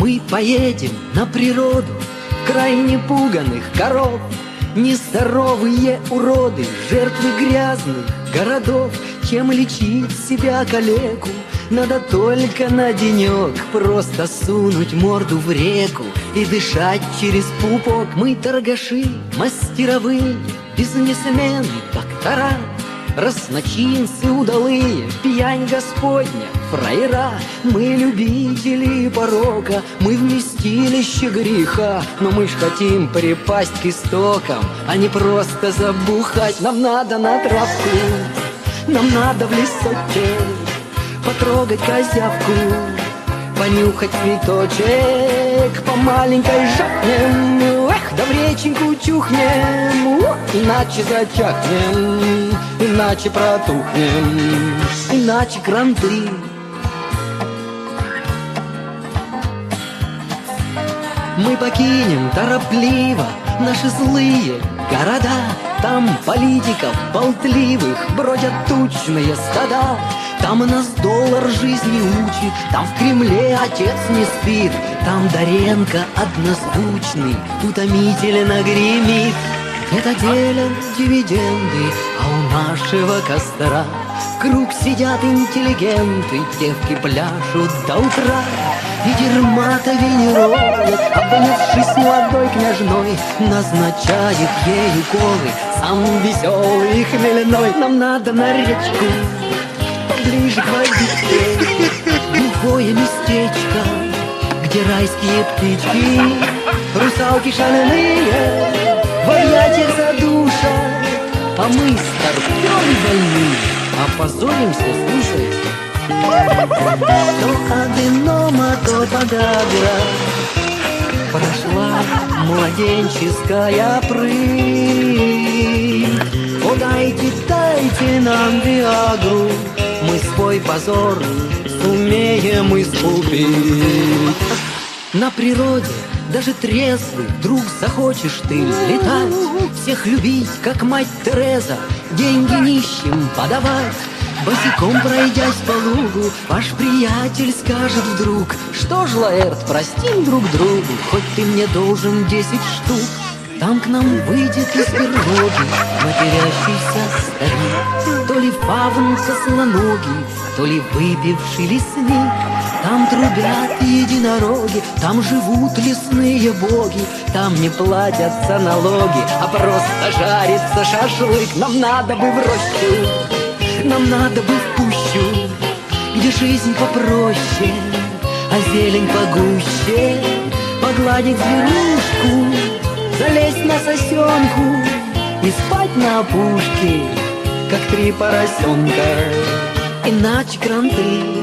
Поедем на природу крайне пуганых коров. Нездоровые уроды, жертвы грязных городов. Чем лечить себя калеку, надо только на денек Просто сунуть морду в реку и дышать через пупок. Мы торгаши, мастеровые, бизнесмены, доктора Разночинцы удалые, пьянь господня, фраера. Мы любители порока, мы вместилище греха. Но мы ж хотим припасть к истокам, а не просто забухать. Нам надо на травку, нам надо в лесочек Потрогать козявку, понюхать цветочек По маленькой жахнем, эх, да в реченьку чухнем ух, Иначе зачахнем, иначе протухнем Иначе кранты. Мы покинем торопливо наши злые города Там политиков болтливых бродят тучные стада. Там нас доллар жизни учит, там в Кремле отец не спит. Там Доренко однозвучный, утомительно гремит. Это делят дивиденды, а у нашего костра Круг сидят интеллигенты, девки пляшут до утра И дермата венеролог, обнявшись молодой княжной Назначает ей уколы, сам веселый и хмельной Нам надо на речку, поближе к водичке. Глухое местечко, где райские птички Русалки шальные, в объятиях задушат А мы старпем больны, опозоримся, слушай То аденома, то подагра Прошла младенческая прыть. О, дайте, дайте нам Виагру. Мы свой позор сумеем искупить На природе даже трезвый Вдруг захочешь ты летать. Всех любить, как мать Тереза Деньги нищим подавать Босиком пройдясь по лугу Ваш приятель скажет вдруг Что ж, Лаэрт, простим друг другу Хоть ты мне должен десять штук. Там к нам выйдет из берлоги Матерящийся старик То ли фавн кослоногий То ли выпивший лесник. Там трубят единороги Там живут лесные боги Там не платятся налоги А просто жарится шашлык Нам надо бы в рощу Нам надо бы в пущу Где жизнь попроще А зелень погуще Погладить зверушку Залезть на сосенку и спать на опушке, как три поросенка. Иначе кранты